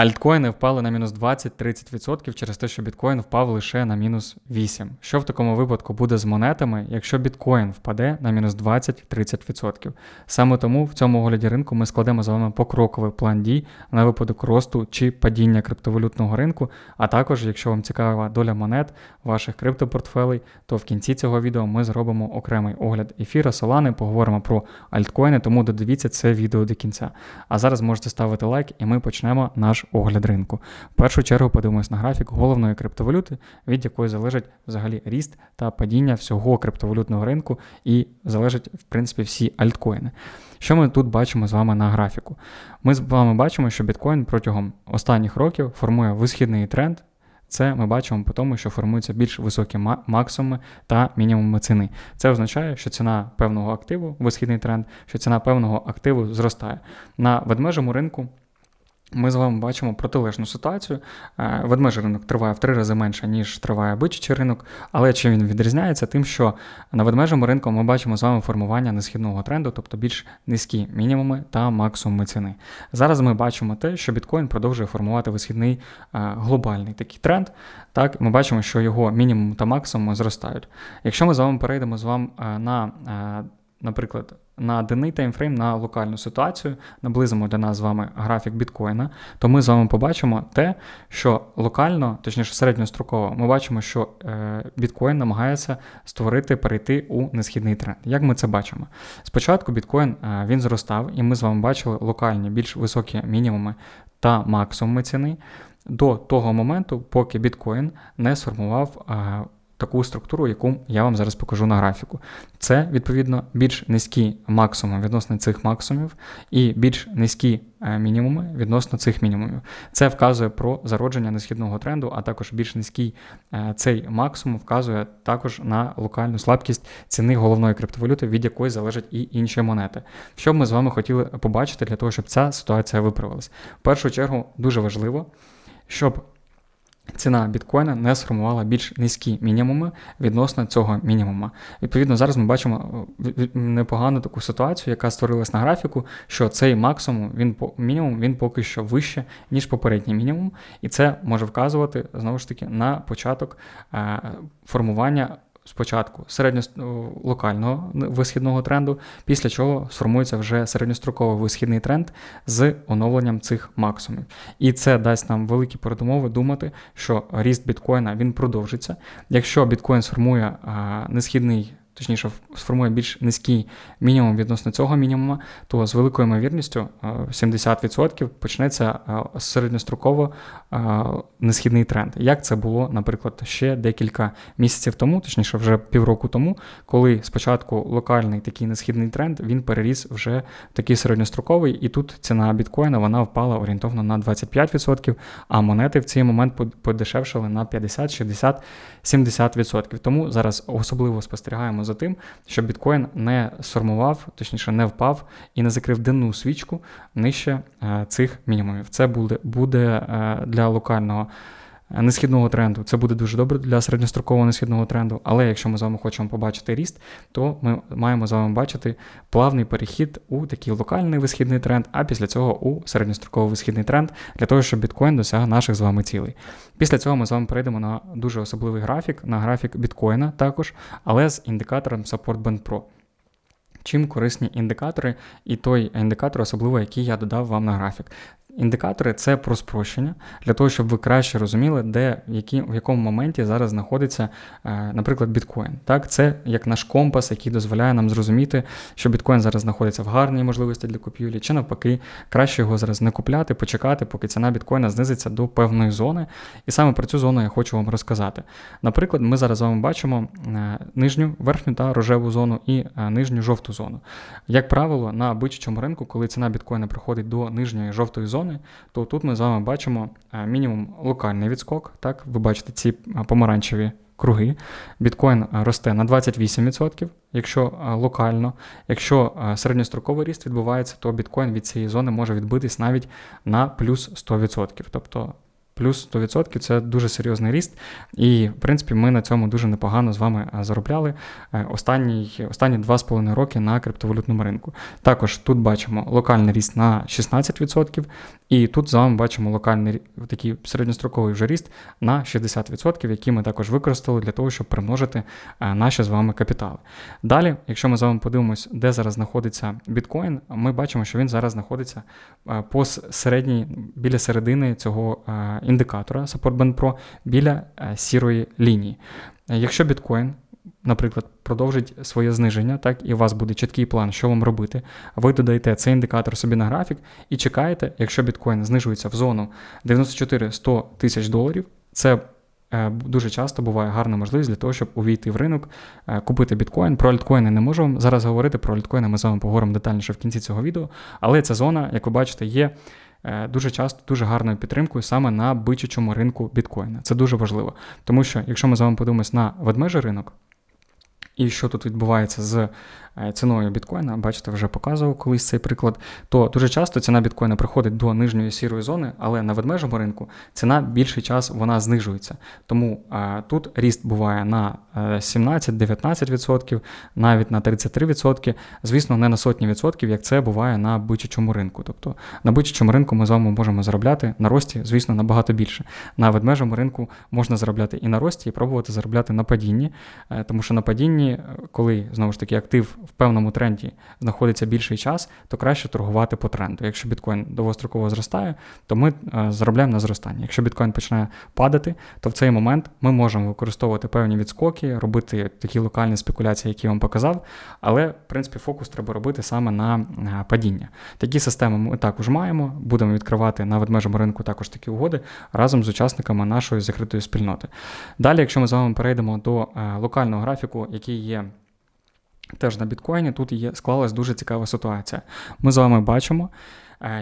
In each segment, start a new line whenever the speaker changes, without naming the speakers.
Альткоїни впали на мінус 20-30% через те, що біткоін впав лише на мінус 8. Що в такому випадку буде з монетами, якщо біткоін впаде на мінус 20-30%? Саме тому в цьому огляді ринку ми складемо з вами покроковий план дій на випадок росту чи падіння криптовалютного ринку. А також, якщо вам цікава доля монет, ваших криптопортфелей, то в кінці цього відео ми зробимо окремий огляд ефіра, солани, поговоримо про альткоїни, тому додивіться це відео до кінця. А зараз можете ставити лайк, і ми почнемо наш огляд ринку. В першу чергу подивимось на графік головної криптовалюти, від якої залежить взагалі ріст та падіння всього криптовалютного ринку і залежать, в принципі, всі альткоїни. Що ми тут бачимо з вами на графіку? Ми з вами бачимо, що біткоін протягом останніх років формує висхідний тренд. Це ми бачимо по тому, що формуються більш високі максимуми та мінімуми ціни. Це означає, що ціна певного активу, висхідний тренд, що ціна певного активу зростає. На ведмежому ринку ми з вами бачимо протилежну ситуацію. Е, ведмежий ринок триває в три рази менше, ніж триває бичачий ринок, але чим він відрізняється? Тим, що на ведмежому ринку ми бачимо з вами формування несхідного тренду, тобто більш низькі мінімуми та максимуми ціни. Зараз ми бачимо те, що біткоін продовжує формувати висхідний е, глобальний такий тренд. Так, Ми бачимо, що його мінімум та максимум зростають. Якщо ми з вами перейдемо з вами е, на наприклад, на денний таймфрейм на локальну ситуацію, наблизимо для нас з вами графік біткоїна, то ми з вами побачимо те, що локально, точніше середньостроково, ми бачимо, що е, біткоін намагається створити, перейти у несхідний тренд. Як ми це бачимо? Спочатку біткоін е, він зростав, і ми з вами бачили локальні більш високі мінімуми та максимуми ціни до того моменту, поки біткоін не сформував. Таку структуру, яку я вам зараз покажу на графіку. Це, відповідно, більш низькі максимуми відносно цих максимумів і більш низькі е, мінімуми відносно цих мінімумів. Це вказує про зародження несхідного тренду, а також більш низький е, цей максимум вказує також на локальну слабкість ціни головної криптовалюти, від якої залежать і інші монети. Що б ми з вами хотіли побачити для того, щоб ця ситуація виправилась? В першу чергу дуже важливо, щоб ціна біткоїна не сформувала більш низькі мінімуми відносно цього мінімума. Відповідно, зараз ми бачимо е, непогану таку ситуацію, яка створилась на графіку, що цей максимум він мінімум він поки що вище, ніж попередній мінімум, і це може вказувати знову ж таки на початок е, формування спочатку середньолокального висхідного тренду, після чого сформується вже середньостроковий висхідний тренд з оновленням цих максимумів. І це дасть нам великі передумови думати, що ріст біткоїна він продовжиться. Якщо біткоін сформує несхідний точніше, сформує більш низький мінімум відносно цього мінімума, то з великою ймовірністю 70% е, почнеться е, середньостроково е, несхідний тренд. Як це було, наприклад, ще декілька місяців тому, точніше, вже півроку тому, коли спочатку локальний такий несхідний тренд він переріс вже в такий середньостроковий, і тут ціна біткоїна вона впала орієнтовно на 25%, а монети в цей момент подешевшили на 50, 60, 70%. Тому зараз особливо спостерігаємо за тим, щоб біткоін не сформував, точніше не впав і не закрив денну свічку нижче е, цих мінімумів. Це буде, буде е, для локального. Несхідного тренду це буде дуже добре для середньострокового несхідного тренду. Але якщо ми з вами хочемо побачити ріст, то ми маємо з вами бачити плавний перехід у такий локальний висхідний тренд, а після цього у середньостроковий висхідний тренд для того, щоб біткоін досяг наших з вами цілей. Після цього ми з вами перейдемо на дуже особливий графік, на графік біткоїна також, але з індикатором Support Band Pro. Чим корисні індикатори, і той індикатор, особливо який я додав вам на графік. Індикатори це про спрощення для того, щоб ви краще розуміли, де які, в якому моменті зараз знаходиться, е, наприклад, біткоін. Так, Це як наш компас, який дозволяє нам зрозуміти, що біткоін зараз знаходиться в гарній можливості для купівлі, чи навпаки, краще його зараз не купляти, почекати, поки ціна біткоїна знизиться до певної зони. І саме про цю зону я хочу вам розказати. Наприклад, ми зараз з вами бачимо е, нижню верхню та рожеву зону і е, нижню жовту зону. Як правило, на бичачому ринку, коли ціна біткоїна приходить до нижньої жовтої зони, зони, то тут ми з вами бачимо е, мінімум локальний відскок. Так, Ви бачите ці е, помаранчеві круги. Біткоін е, росте на 28%, якщо локально. Якщо середньостроковий ріст відбувається, то біткоін від цієї зони може відбитись навіть на плюс 100%. Тобто плюс 100% це дуже серйозний ріст. І, в принципі, ми на цьому дуже непогано з вами заробляли останні останні 2,5 роки на криптовалютному ринку. Також тут бачимо локальний ріст на 16%, і тут з вами бачимо локальний такий середньостроковий вже ріст на 60%, який ми також використали для того, щоб примножити наші з вами капітали. Далі, якщо ми з вами подивимось, де зараз знаходиться біткоін, ми бачимо, що він зараз знаходиться по середній, біля середини цього індикатора Support Band Pro, біля сірої лінії. Якщо біткоін наприклад, продовжить своє зниження, так, і у вас буде чіткий план, що вам робити. Ви додаєте цей індикатор собі на графік і чекаєте, якщо біткоін знижується в зону 94-100 тисяч доларів, це е, Дуже часто буває гарна можливість для того, щоб увійти в ринок, е, купити біткоін. Про альткоїни не можемо зараз говорити. Про альткоїни ми з вами поговоримо детальніше в кінці цього відео. Але ця зона, як ви бачите, є е, дуже часто дуже гарною підтримкою саме на бичачому ринку біткоїна. Це дуже важливо. Тому що, якщо ми з вами подивимось на ведмежий ринок, і що тут відбувається з Е, ціною біткоїна, бачите, вже показував колись цей приклад, то дуже часто ціна біткоїна приходить до нижньої сірої зони, але на ведмежому ринку ціна більший час вона знижується. Тому е, тут ріст буває на 17-19%, е, навіть на 33%. Звісно, не на сотні відсотків, як це буває на бичачому ринку. Тобто на бичачому ринку ми з вами можемо заробляти на рості, звісно, набагато більше. На ведмежому ринку можна заробляти і на рості, і пробувати заробляти на падінні, тому що на падінні, коли знову ж таки актив в певному тренді знаходиться більший час, то краще торгувати по тренду. Якщо біткоін довгостроково зростає, то ми е, заробляємо на зростання. Якщо біткоін починає падати, то в цей момент ми можемо використовувати певні відскоки, робити такі локальні спекуляції, які я вам показав. Але, в принципі, фокус треба робити саме на е, падіння. Такі системи ми також маємо, будемо відкривати на ведмежому ринку також такі угоди разом з учасниками нашої закритої спільноти. Далі, якщо ми з вами перейдемо до е, локального графіку, який є. Теж на біткоїні тут є склалась дуже цікава ситуація. Ми з вами бачимо,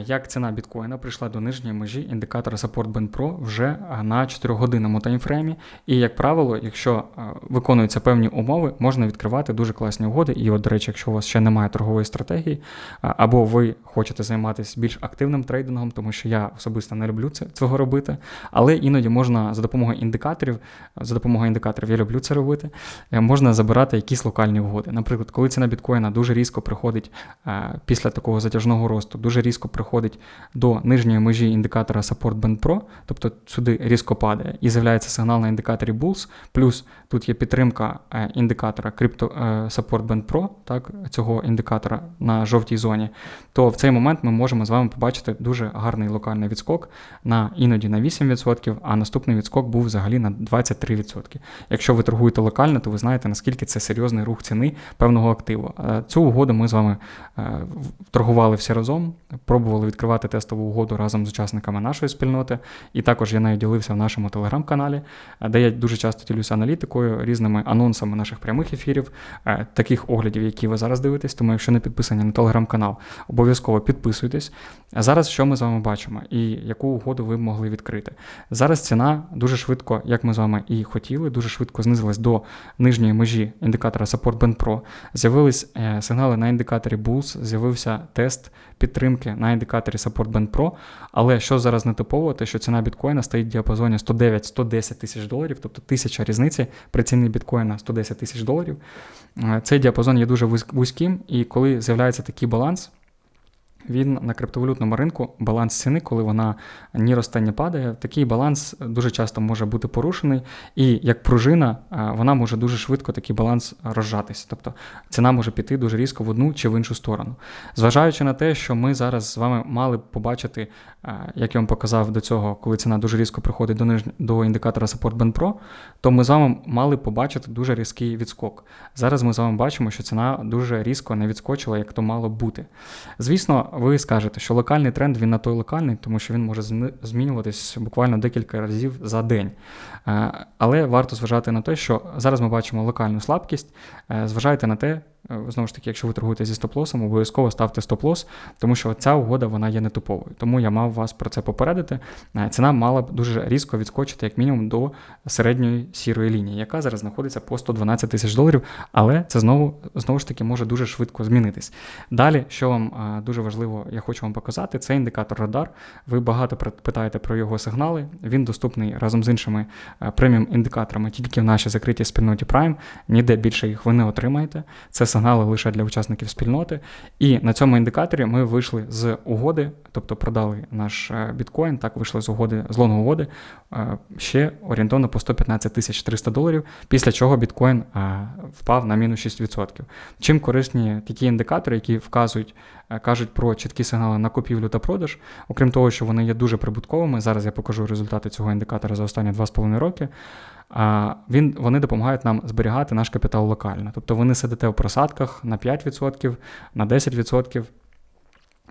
як ціна біткоїна прийшла до нижньої межі індикатора Support Band Pro вже е, на 4-годинному таймфреймі. І, як правило, якщо е, виконуються певні умови, можна відкривати дуже класні угоди. І, от, до речі, якщо у вас ще немає торгової стратегії, або ви хочете займатися більш активним трейдингом, тому що я особисто не люблю це, цього робити, але іноді можна за допомогою індикаторів, за допомогою індикаторів я люблю це робити, можна забирати якісь локальні угоди. Наприклад, коли ціна біткоїна дуже різко приходить після такого затяжного росту, дуже різко приходить до нижньої межі індикатора Support Band Pro, тобто сюди різко падає, і з'являється сигнал на індикаторі Bulls, плюс тут є підтримка е, індикатора Crypto е, Support Band Pro, так, цього індикатора на жовтій зоні, то в цей момент ми можемо з вами побачити дуже гарний локальний відскок на іноді на 8%, а наступний відскок був взагалі на 23%. Якщо ви торгуєте локально, то ви знаєте, наскільки це серйозний рух ціни певного активу. Е, цю угоду ми з вами торгували всі разом пробували відкривати тестову угоду разом з учасниками нашої спільноти. І також я нею ділився в нашому телеграм-каналі, де я дуже часто ділюся аналітикою, різними анонсами наших прямих ефірів, е, таких оглядів, які ви зараз дивитесь. Тому, якщо не підписані на телеграм-канал, обов'язково підписуйтесь. Зараз що ми з вами бачимо і яку угоду ви могли відкрити? Зараз ціна дуже швидко, як ми з вами і хотіли, дуже швидко знизилась до нижньої межі індикатора Support Band Pro. З'явились е, сигнали на індикаторі Bulls, з'явився тест підтримки на індикаторі Support Band Pro. Але що зараз не типово, те, що ціна біткоїна стоїть в діапазоні 109-110 тисяч доларів, тобто тисяча різниці при ціні біткоїна 110 тисяч доларів. Е, цей діапазон є дуже вузьким, і коли з'являється такий баланс, він на криптовалютному ринку баланс ціни, коли вона ні росте, ні падає, такий баланс дуже часто може бути порушений, і як пружина, вона може дуже швидко такий баланс розжатися. Тобто ціна може піти дуже різко в одну чи в іншу сторону. Зважаючи на те, що ми зараз з вами мали побачити, як я вам показав до цього, коли ціна дуже різко приходить до ниж... до індикатора Support Band Pro, то ми з вами мали побачити дуже різкий відскок. Зараз ми з вами бачимо, що ціна дуже різко не відскочила, як то мало бути. Звісно ви скажете, що локальний тренд він на той локальний, тому що він може змінюватись буквально декілька разів за день. Е, але варто зважати на те, що зараз ми бачимо локальну слабкість. Е, зважайте на те, знову ж таки, якщо ви торгуєте зі стоп-лосом, обов'язково ставте стоп-лос, тому що ця угода вона є нетиповою. Тому я мав вас про це попередити. Е, ціна мала б дуже різко відскочити, як мінімум, до середньої сірої лінії, яка зараз знаходиться по 112 тисяч доларів, але це знову знову ж таки може дуже швидко змінитись. Далі, що вам дуже важливо, я хочу вам показати, це індикатор радар. Ви багато питаєте про його сигнали. Він доступний разом з іншими преміум індикаторами тільки в нашій закритій спільноті Prime. Ніде більше їх ви не отримаєте. Це сигнали лише для учасників спільноти. І на цьому індикаторі ми вийшли з угоди, тобто продали наш е, біткоін, так вийшли з угоди з лонгу угоди е, ще орієнтовно по 115 тисяч 300 доларів, після чого біткоін е, впав на мінус 6%. Чим корисні такі індикатори, які вказують, кажуть про чіткі сигнали на купівлю та продаж, окрім того, що вони є дуже прибутковими. Зараз я покажу результати цього індикатора за останні 2,5 роки він, вони допомагають нам зберігати наш капітал локально. Тобто ви не сидите в просадках на 5%, на 10%.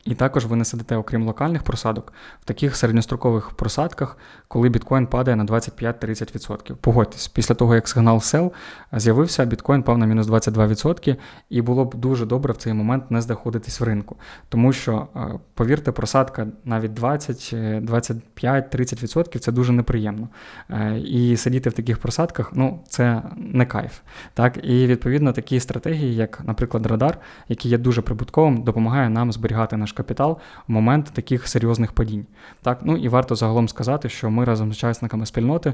І також ви не сидите, окрім локальних просадок, в таких середньострокових просадках, коли біткоін падає на 25-30%. Погодьтесь, після того, як сигнал sell з'явився, біткоін пав на мінус 22%, і було б дуже добре в цей момент не знаходитись в ринку. Тому що, е, повірте, просадка навіть 20, 25, 30% це дуже неприємно. Е, і сидіти в таких просадках, ну, це не кайф. Так? І відповідно такі стратегії, як, наприклад, радар, який є дуже прибутковим, допомагає нам зберігати наш капітал в момент таких серйозних падінь. Так, ну і варто загалом сказати, що ми разом з учасниками спільноти е,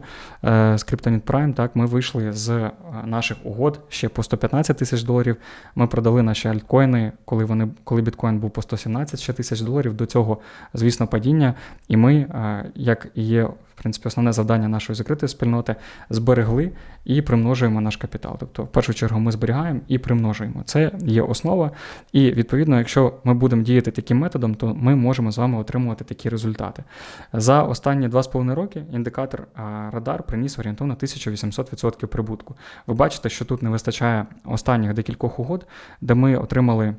з Kryptonit Prime, так, ми вийшли з е, наших угод ще по 115 тисяч доларів. Ми продали наші альткоїни, коли вони коли біткоін був по 117 тисяч доларів. До цього, звісно, падіння. І ми, е, як є в принципі, основне завдання нашої закритої спільноти зберегли і примножуємо наш капітал. Тобто, в першу чергу, ми зберігаємо і примножуємо. Це є основа. І відповідно, якщо ми будемо діяти таким методом, то ми можемо з вами отримувати такі результати. За останні 2,5 роки індикатор Радар приніс орієнтовно 1800% прибутку. Ви бачите, що тут не вистачає останніх декількох угод, де ми отримали.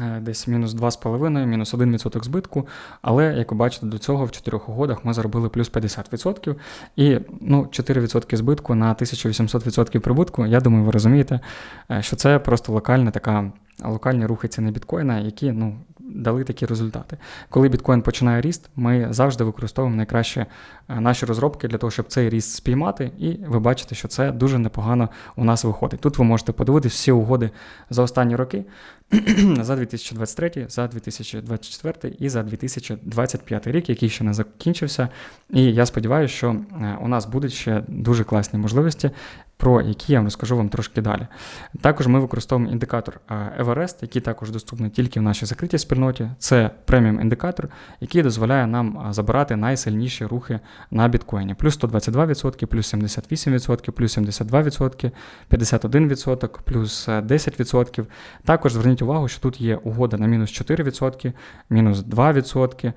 Е, десь мінус 2,5, мінус 1% збитку. Але, як ви бачите, до цього в 4 угодах ми заробили плюс 50%. І ну, 4% збитку на 1800% прибутку. Я думаю, ви розумієте, е, що це просто локальна така. Локальні рухи ціни біткоїна, які ну, дали такі результати. Коли біткоін починає ріст, ми завжди використовуємо найкраще е, наші розробки для того, щоб цей ріст спіймати, і ви бачите, що це дуже непогано у нас виходить. Тут ви можете подивитися всі угоди за останні роки за 2023, за 2024 і за 2025 рік, який ще не закінчився. І я сподіваюся, що е, у нас будуть ще дуже класні можливості про які я розкажу вам трошки далі. Також ми використовуємо індикатор Everest, який також доступний тільки в нашій закритій спільноті. Це преміум індикатор, який дозволяє нам забирати найсильніші рухи на біткоїні. Плюс 122%, плюс 78%, плюс 72%, 51%, плюс 10%. Також зверніть увагу, що тут є угода на мінус 4%, мінус 2%.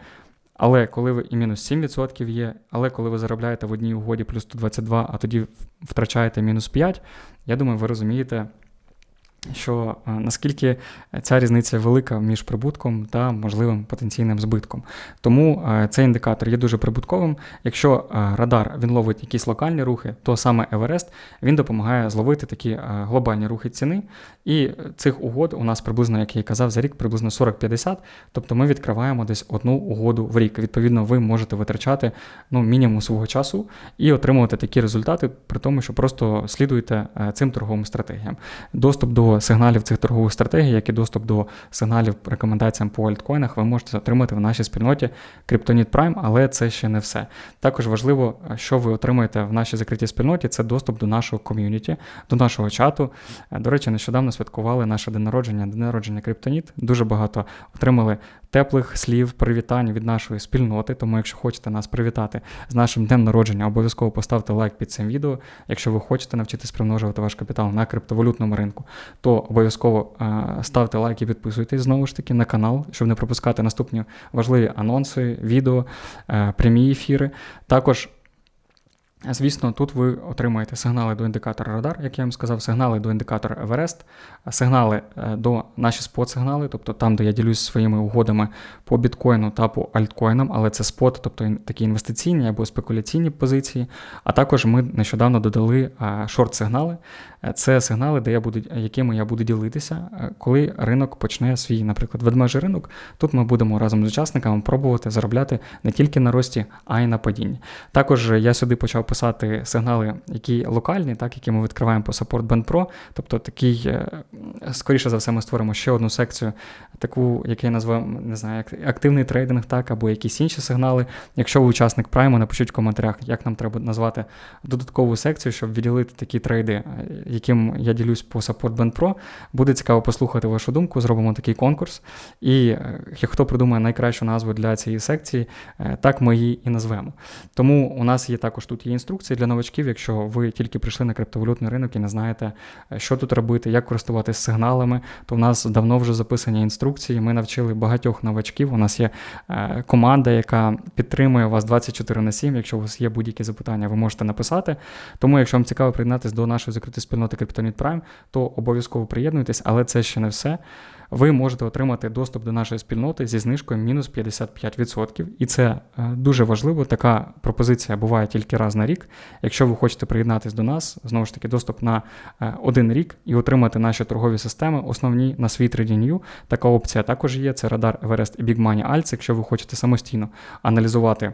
Але коли ви і мінус 7% є, але коли ви заробляєте в одній угоді плюс 122, а тоді втрачаєте мінус 5, я думаю, ви розумієте, що е, наскільки ця різниця велика між прибутком та можливим потенційним збитком. Тому е, цей індикатор є дуже прибутковим. Якщо е, радар він ловить якісь локальні рухи, то саме Еверест він допомагає зловити такі глобальні рухи ціни. І цих угод у нас приблизно, як я казав, за рік приблизно 40-50. Тобто ми відкриваємо десь одну угоду в рік. Відповідно, ви можете витрачати ну, мінімум свого часу і отримувати такі результати, при тому, що просто слідуєте цим торговим стратегіям. Доступ до сигналів цих торгових стратегій, як і доступ до сигналів рекомендаціям по альткоїнах, ви можете отримати в нашій спільноті Kryptonit Prime, але це ще не все. Також важливо, що ви отримаєте в нашій закритій спільноті, це доступ до нашого ком'юніті, до нашого чату. До речі, нещодавно святкували наше день народження, день народження Kryptonit. Дуже багато отримали теплих слів, привітань від нашої спільноти. Тому, якщо хочете нас привітати з нашим днем народження, обов'язково поставте лайк під цим відео. Якщо ви хочете навчитись примножувати ваш капітал на криптовалютному ринку, то обов'язково ставте лайк і підписуйтесь знову ж таки на канал, щоб не пропускати наступні важливі анонси, відео, прямі ефіри. Також. Звісно, тут ви отримаєте сигнали до індикатора Радар, як я вам сказав, сигнали до індикатора Еверест, сигнали е, до наші спот-сигнали, тобто там, де я ділюсь своїми угодами по біткоїну та по альткоїнам, але це спот, тобто такі інвестиційні або спекуляційні позиції. А також ми нещодавно додали шорт-сигнали. Е, це сигнали, де я буду, якими я буду ділитися, е, коли ринок почне свій, наприклад, ведмежий ринок. Тут ми будемо разом з учасниками пробувати заробляти не тільки на рості, а й на падінні. Також я сюди почав писати сигнали, які локальні, так, які ми відкриваємо по Support Band Pro. Тобто такий, е, скоріше за все, ми створимо ще одну секцію, таку, яку я назвав, не знаю, активний трейдинг, так, або якісь інші сигнали. Якщо ви учасник прайму, напишіть в коментарях, як нам треба назвати додаткову секцію, щоб відділити такі трейди яким я ділюсь по Support Band Pro. Буде цікаво послухати вашу думку. Зробимо такий конкурс. І е, хто придумає найкращу назву для цієї секції, е, так ми її і назвемо. Тому у нас є також тут є інструкції для новачків, якщо ви тільки прийшли на криптовалютний ринок і не знаєте, е, що тут робити, як користуватися сигналами, то в нас давно вже записані інструкції. Ми навчили багатьох новачків. У нас є команда, яка підтримує вас 24 на 7. Якщо у вас є будь-які запитання, ви можете написати. Тому, якщо вам цікаво приєднатися до нашої закритої спільноти Криптоніт Prime, то обов'язково приєднуйтесь, але це ще не все. Ви можете отримати доступ до нашої спільноти зі знижкою мінус 55%. І це е, дуже важливо. Така пропозиція буває тільки раз на рік. Якщо ви хочете приєднатися до нас, знову ж таки, доступ на е, один рік і отримати наші торгові системи, основні на свій TradingView. Така опція також є. Це Radar Everest і Big Money Alts. Якщо ви хочете самостійно аналізувати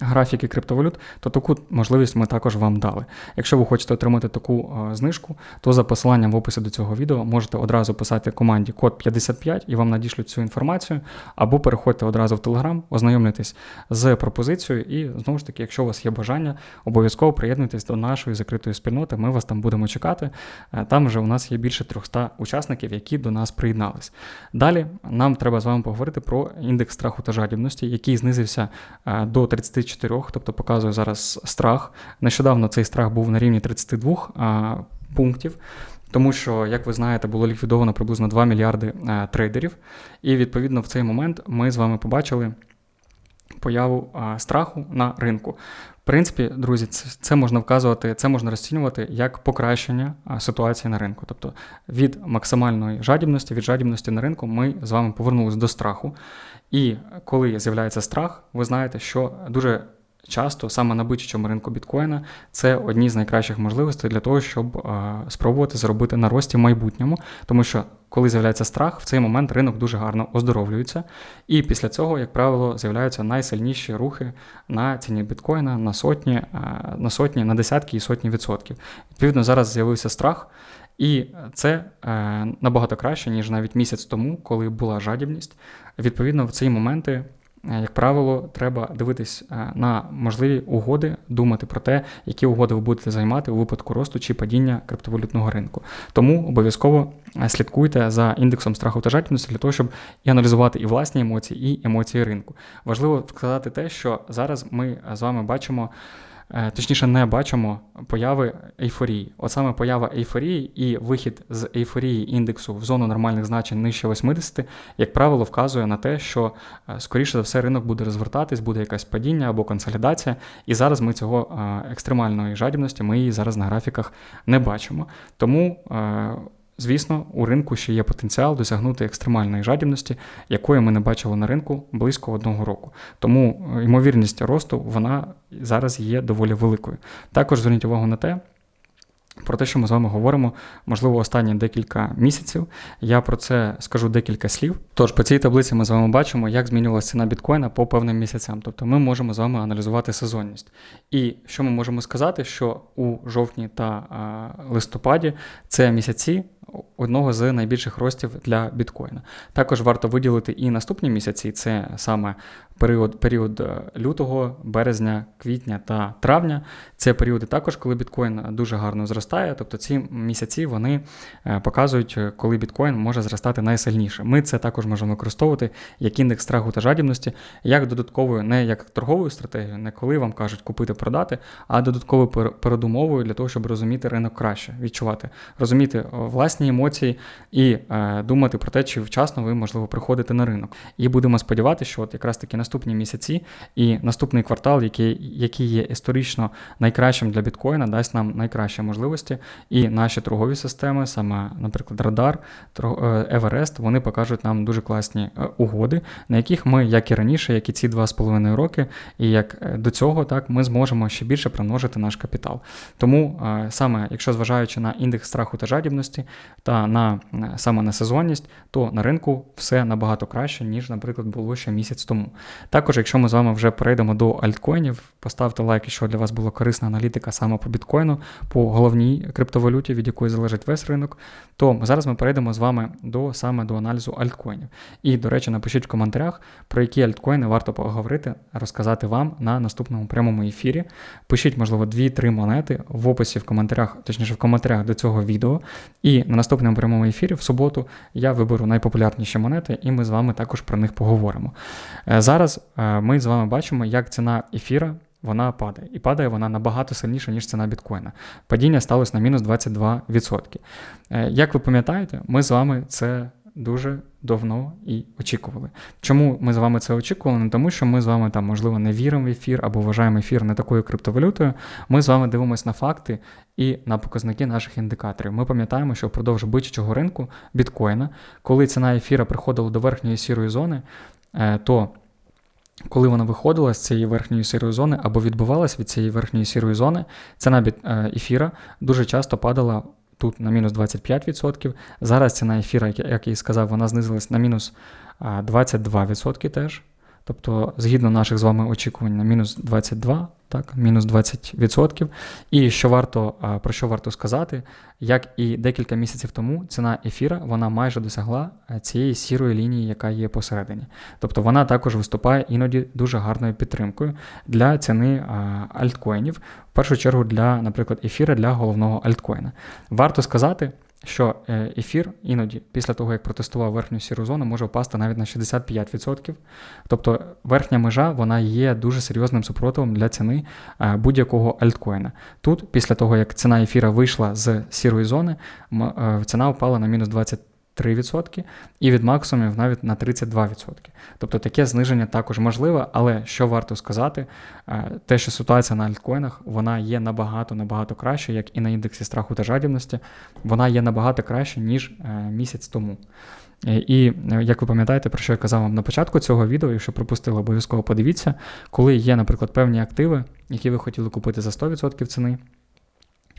графіки криптовалют, то таку можливість ми також вам дали. Якщо ви хочете отримати таку е, знижку, то за посиланням в описі до цього відео можете одразу писати команді код 55 і вам надішлють цю інформацію, або переходьте одразу в Telegram, ознайомлюйтесь з пропозицією, і знову ж таки, якщо у вас є бажання, обов'язково приєднуйтесь до нашої закритої спільноти. Ми вас там будемо чекати. Е, там вже у нас є більше 300 учасників, які до нас приєднались. Далі нам треба з вами поговорити про індекс страху та жадібності, який знизився е, до 30 34, тобто показує зараз страх. Нещодавно цей страх був на рівні 32 а, пунктів. Тому що, як ви знаєте, було ліквідовано приблизно 2 мільярди а, трейдерів, і відповідно в цей момент ми з вами побачили появу а, страху на ринку. Принципі, друзі, це, це можна вказувати, це можна розцінювати як покращення ситуації на ринку. Тобто від максимальної жадібності, від жадібності на ринку, ми з вами повернулися до страху. І коли з'являється страх, ви знаєте, що дуже часто саме на бичачому ринку біткоїна це одні з найкращих можливостей для того, щоб е, спробувати заробити на рості в майбутньому, тому що. Коли з'являється страх, в цей момент ринок дуже гарно оздоровлюється, і після цього, як правило, з'являються найсильніші рухи на ціні біткоїна на сотні, е, на сотні, на десятки і сотні відсотків. Відповідно, зараз з'явився страх, і це е, набагато краще, ніж навіть місяць тому, коли була жадібність. Відповідно, в ці моменти, як правило, треба дивитись е, на можливі угоди, думати про те, які угоди ви будете займати у випадку росту чи падіння криптовалютного ринку. Тому обов'язково е, слідкуйте за індексом страху та жадібності для того, щоб і аналізувати і власні емоції, і емоції ринку. Важливо сказати те, що зараз ми з вами бачимо. Е, точніше, не бачимо появи ейфорії. От саме поява ейфорії і вихід з ейфорії індексу в зону нормальних значень нижче 80, як правило, вказує на те, що е, скоріше за все ринок буде розвертатись, буде якась падіння або консолідація. І зараз ми цього е, екстремальної жадібності ми її зараз на графіках не бачимо. Тому. Звісно, у ринку ще є потенціал досягнути екстремальної жадібності, якої ми не бачили на ринку близько одного року. Тому е, ймовірність росту вона зараз є доволі великою. Також зверніть увагу на те. Про те, що ми з вами говоримо, можливо, останні декілька місяців. Я про це скажу декілька слів. Тож по цій таблиці ми з вами бачимо, як змінювалася ціна біткоїна по певним місяцям. Тобто ми можемо з вами аналізувати сезонність. І що ми можемо сказати, що у жовтні та листопаді це місяці, одного з найбільших ростів для біткоїна. Також варто виділити і наступні місяці, це саме період період е, лютого, березня, квітня та травня. Це періоди також, коли біткоін дуже гарно зростає. Тобто ці місяці вони е, показують, е, коли біткоін може зростати найсильніше. Ми це також можемо використовувати як індекс страху та жадібності, як додатковою, не як торговою стратегією, не коли вам кажуть купити, продати, а додатковою передумовою для того, щоб розуміти ринок краще, відчувати, розуміти власні власні емоції і е, думати про те, чи вчасно ви, можливо, приходите на ринок. І будемо сподіватися, що от якраз таки наступні місяці і наступний квартал, який який є історично найкращим для біткоїна, дасть нам найкращі можливості. І наші торгові системи, саме, наприклад, Радар, Еверест, вони покажуть нам дуже класні е, угоди, на яких ми, як і раніше, як і ці 2,5 роки, і як е, до цього, так ми зможемо ще більше примножити наш капітал. Тому е, саме, якщо зважаючи на індекс страху та жадібності та на саме на сезонність, то на ринку все набагато краще, ніж, наприклад, було ще місяць тому. Також, якщо ми з вами вже перейдемо до альткоїнів, поставте лайк, якщо для вас була корисна аналітика саме по біткоїну, по головній криптовалюті, від якої залежить весь ринок, то зараз ми перейдемо з вами до саме до аналізу альткоїнів. І, до речі, напишіть в коментарях, про які альткоїни варто поговорити, розказати вам на наступному прямому ефірі. Пишіть, можливо, 2-3 монети в описі в коментарях, точніше в коментарях до цього відео. І на наступному прямому ефірі в суботу я виберу найпопулярніші монети, і ми з вами також про них поговоримо. Е, зараз е, ми з вами бачимо, як ціна ефіра. Вона падає. І падає вона набагато сильніше, ніж ціна біткоїна. Падіння сталося на мінус 22%. Е, як ви пам'ятаєте, ми з вами це дуже давно і очікували. Чому ми з вами це очікували? Не тому, що ми з вами там, можливо, не віримо в ефір або вважаємо ефір не такою криптовалютою. Ми з вами дивимося на факти і на показники наших індикаторів. Ми пам'ятаємо, що впродовж бичачого ринку біткоїна, коли ціна ефіра приходила до верхньої сірої зони, е, то коли вона виходила з цієї верхньої сірої зони або відбувалась від цієї верхньої сірої зони, ціна е, ефіра дуже часто падала тут на мінус 25%. Зараз ціна ефіра, як я і сказав, вона знизилась на мінус 22% теж. Тобто, згідно наших з вами очікувань, на мінус 22, так, мінус 20%. І що варто, про що варто сказати, як і декілька місяців тому ціна ефіра вона майже досягла цієї сірої лінії, яка є посередині. Тобто вона також виступає іноді дуже гарною підтримкою для ціни альткоїнів, в першу чергу для, наприклад, ефіра для головного альткоїна. Варто сказати що е, ефір іноді, після того, як протестував верхню сіру зону, може впасти навіть на 65%. Тобто верхня межа вона є дуже серйозним супротивом для ціни е, будь-якого альткоїна. Тут, після того, як ціна ефіра вийшла з сірої зони, е, ціна впала на мінус 20%. 3% і від максимумів навіть на 32%. Тобто таке зниження також можливе, але що варто сказати, е, те, що ситуація на альткоїнах, вона є набагато-набагато краще, як і на індексі страху та жадібності, вона є набагато краще, ніж е, місяць тому. Е, і як ви пам'ятаєте, про що я казав вам на початку цього відео, якщо пропустили, обов'язково подивіться, коли є, наприклад, певні активи, які ви хотіли купити за 100% ціни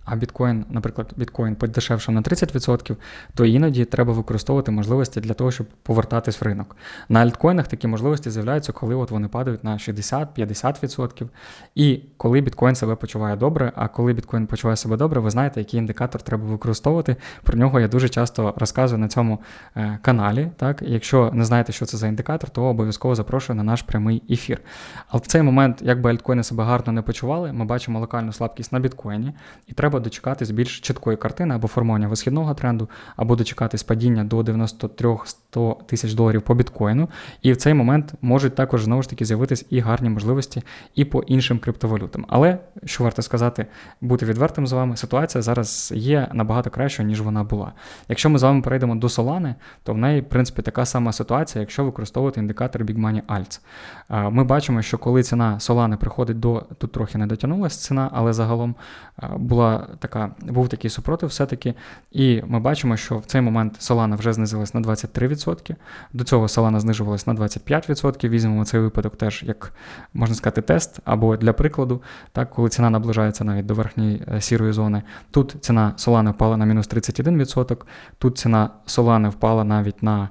а біткоін, наприклад, біткоін подешевшав на 30%, то іноді треба використовувати можливості для того, щоб повертатись в ринок. На альткоїнах такі можливості з'являються, коли от вони падають на 60-50%. І коли біткоін себе почуває добре, а коли біткоін почуває себе добре, ви знаєте, який індикатор треба використовувати. Про нього я дуже часто розказую на цьому е, каналі. Так? Якщо не знаєте, що це за індикатор, то обов'язково запрошую на наш прямий ефір. Але в цей момент, якби альткоїни себе гарно не почували, ми бачимо локальну слабкість на біткоїні, і треба треба дочекатись більш чіткої картини або формування висхідного тренду, або дочекатись падіння до 93-100 тисяч доларів по біткоїну. І в цей момент можуть також знову ж таки з'явитись і гарні можливості і по іншим криптовалютам. Але що варто сказати, бути відвертим з вами, ситуація зараз є набагато кращою, ніж вона була. Якщо ми з вами перейдемо до Solana, то в неї, в принципі, така сама ситуація, якщо використовувати індикатор Big Money Alts. Ми бачимо, що коли ціна Solana приходить до тут трохи не дотягнулася ціна, але загалом була така, був такий супротив все-таки. І ми бачимо, що в цей момент Solana вже знизилась на 23%. До цього Solana знижувалась на 25%. Візьмемо цей випадок теж, як можна сказати, тест або для прикладу, так, коли ціна наближається навіть до верхньої е, сірої зони. Тут ціна Solana впала на мінус 31%, тут ціна Solana впала навіть на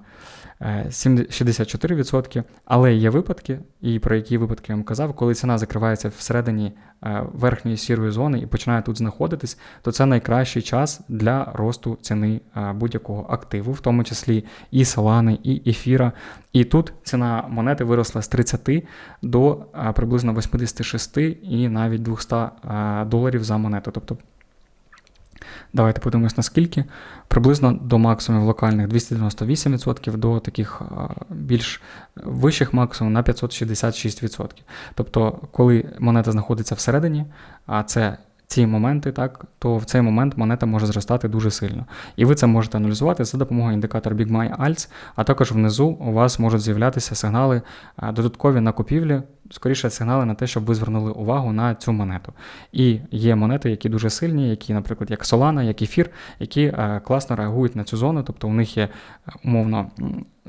64%, але є випадки, і про які випадки я вам казав, коли ціна закривається всередині е, верхньої сірої зони і починає тут знаходитись, то це найкращий час для росту ціни е, будь-якого активу, в тому числі і салани, і ефіра. І тут ціна монети виросла з 30 до е, приблизно 86 і навіть 200 доларів за монету. Тобто Давайте подивимось, наскільки. Приблизно до максимумів локальних 298% до таких більш вищих максимумів на 566%. Тобто, коли монета знаходиться всередині, а це ці моменти, так, то в цей момент монета може зростати дуже сильно. І ви це можете аналізувати за допомогою індикатора Big My Alts, а також внизу у вас можуть з'являтися сигнали додаткові на купівлі, скоріше сигнали на те, щоб ви звернули увагу на цю монету. І є монети, які дуже сильні, які, наприклад, як Solana, як Ефір, які класно реагують на цю зону, тобто у них є умовно.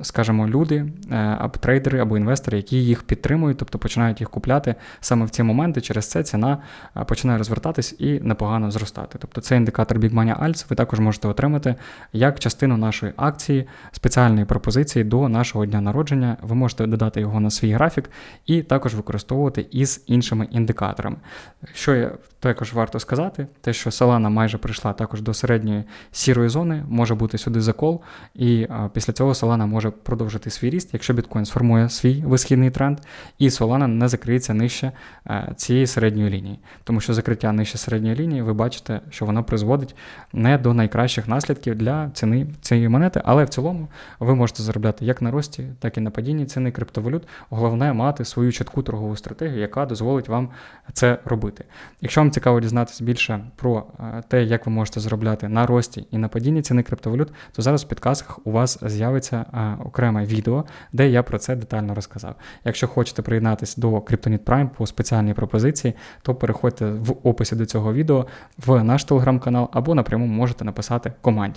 Скажімо, люди, е, або трейдери або інвестори, які їх підтримують, тобто починають їх купляти саме в ці моменти. Через це ціна е, починає розвертатись і непогано зростати. Тобто цей індикатор Big Money Alts ви також можете отримати як частину нашої акції, спеціальної пропозиції до нашого дня народження. Ви можете додати його на свій графік і також використовувати із іншими індикаторами. Що я також варто сказати, те, що Solana майже прийшла також до середньої сірої зони, може бути сюди закол, і після цього Solana може продовжити свій ріст, якщо біткоін сформує свій висхідний тренд, і Solana не закриється нижче е, цієї середньої лінії. Тому що закриття нижче середньої лінії, ви бачите, що воно призводить не до найкращих наслідків для ціни цієї монети, але в цілому ви можете заробляти як на рості, так і на падінні ціни криптовалют. Головне мати свою чітку торгову стратегію, яка дозволить вам це робити. Якщо вам цікаво дізнатися більше про е, те, як ви можете заробляти на рості і на падінні ціни криптовалют, то зараз в підказках у вас з'явиться е, окреме відео, де я про це детально розказав. Якщо хочете приєднатися до Kryptonit Prime по спеціальній пропозиції, то переходьте в описі до цього відео в наш телеграм-канал або напряму можете написати команді.